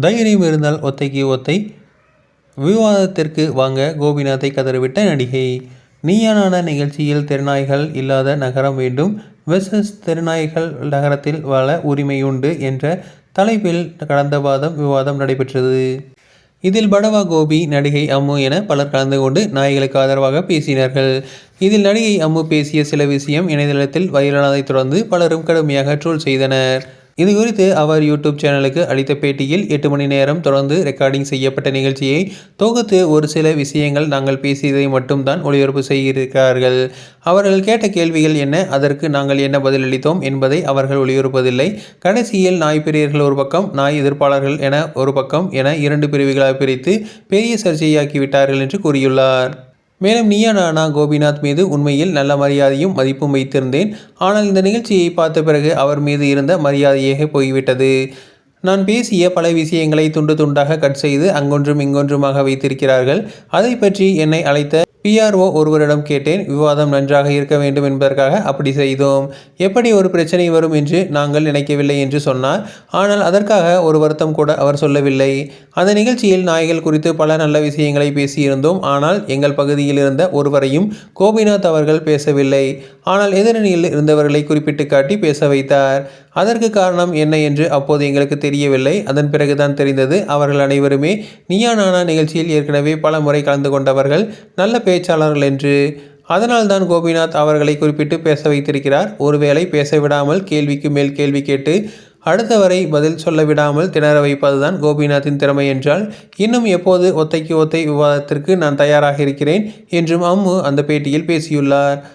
தைரியம் இருந்தால் ஒத்தைக்கு ஒத்தை. விவாதத்திற்கு வாங்க கோபிநாத்தை கதறிவிட்ட நடிகை. நீயானான நிகழ்ச்சியில் தெருநாய்கள் இல்லாத நகரம் வேண்டும். வெர்சஸ் தெருநாய்கள் நகரத்தில் வாழ உரிமையுண்டு என்ற தலைப்பில் கடந்த வாதம் விவாதம் நடைபெற்றது. இதில் படவா கோபி நடிகை அம்மு என பலர் கலந்து கொண்டு நாய்களுக்கு ஆதரவாக பேசினார்கள். இதில் நடிகை அம்மு பேசிய சில விஷயம் இணையதளத்தில் வைரலானதைத் தொடர்ந்து பலரும் கடுமையாக ட்ரோல் செய்தனர். இது குறித்து அவர் யூடியூப் சேனலுக்கு அளித்த பேட்டியில் எட்டு மணி நேரம் தொடர்ந்து ரெக்கார்டிங் செய்யப்பட்ட நிகழ்ச்சியை தொகுத்து ஒரு சில விஷயங்கள் நாங்கள் பேசியதை மட்டும்தான் ஒளிபரப்பு செய்திருக்கிறார்கள். அவர்கள் கேட்ட கேள்விகள் என்ன? அதற்கு நாங்கள் என்ன பதிலளித்தோம் என்பதை அவர்கள் ஒளிபரப்பதில்லை கடைசியில் நாய் பிரியர்கள் ஒரு பக்கம் நாய் எதிர்ப்பாளர்கள் என ஒரு பக்கம் என இரண்டு பிரிவுகளாக பிரித்து பெரிய சர்ச்சையாக்கிவிட்டார்கள் என்று கூறியுள்ளார். மேலும் நீயா நானா கோபிநாத் மீது உண்மையில் நல்ல மரியாதையும் மதிப்பும் வைத்திருந்தேன். ஆனால் இந்த நிகழ்ச்சியை பார்த்த பிறகு அவர் மீது இருந்த மரியாதையே போய்விட்டது. நான் பேசிய பல விஷயங்களை துண்டு துண்டாக கட் செய்து அங்கொன்றும் இங்கொன்றுமாக வைத்திருக்கிறார்கள். அதை பற்றி என்னை அழைத்த பிஆர்ஓ ஒருவரிடம் கேட்டேன் விவாதம் நன்றாக இருக்க வேண்டும் என்பதற்காக அப்படி செய்தோம். எப்படி ஒரு பிரச்சனை வரும் என்று நாங்கள் நினைக்கவில்லை என்று சொன்னார். ஆனால் அதற்காக ஒரு வருத்தம் கூட அவர் சொல்லவில்லை. அந்த நிகழ்ச்சியில் நாய்கள் குறித்து பல நல்ல விஷயங்களை பேசியிருந்தோம். ஆனால் எங்கள் பகுதியில் இருந்த ஒருவரையும் கோபிநாத் அவர்கள் பேசவில்லை. ஆனால் எதிரணியில் இருந்தவர்களை குறிப்பிட்டு காட்டி பேச வைத்தார். அதற்கு காரணம் என்ன என்று அப்போது எங்களுக்கு தெரியவில்லை. அதன் பிறகுதான் தெரிந்தது அவர்கள் அனைவருமே நீயா நானா நிகழ்ச்சியில் ஏற்கனவே பல முறை கலந்து கொண்டவர்கள். நல்ல பேச்சாளர்கள் என்று. அதனால்தான் கோபிநாத் அவர்களை குறிப்பிட்டு பேச வைத்திருக்கிறார். ஒருவேளை பேச விடாமல் கேள்விக்கு மேல் கேள்வி கேட்டு அடுத்தவரை பதில் சொல்ல விடாமல் திணற வைப்பதுதான் கோபிநாத்தின் திறமை என்றால் இன்னும் எப்போது ஒத்தைக்கு ஒத்தை விவாதத்திற்கு நான் தயாராக இருக்கிறேன் என்றும் அம்மு அந்த பேட்டியில் பேசியுள்ளார்.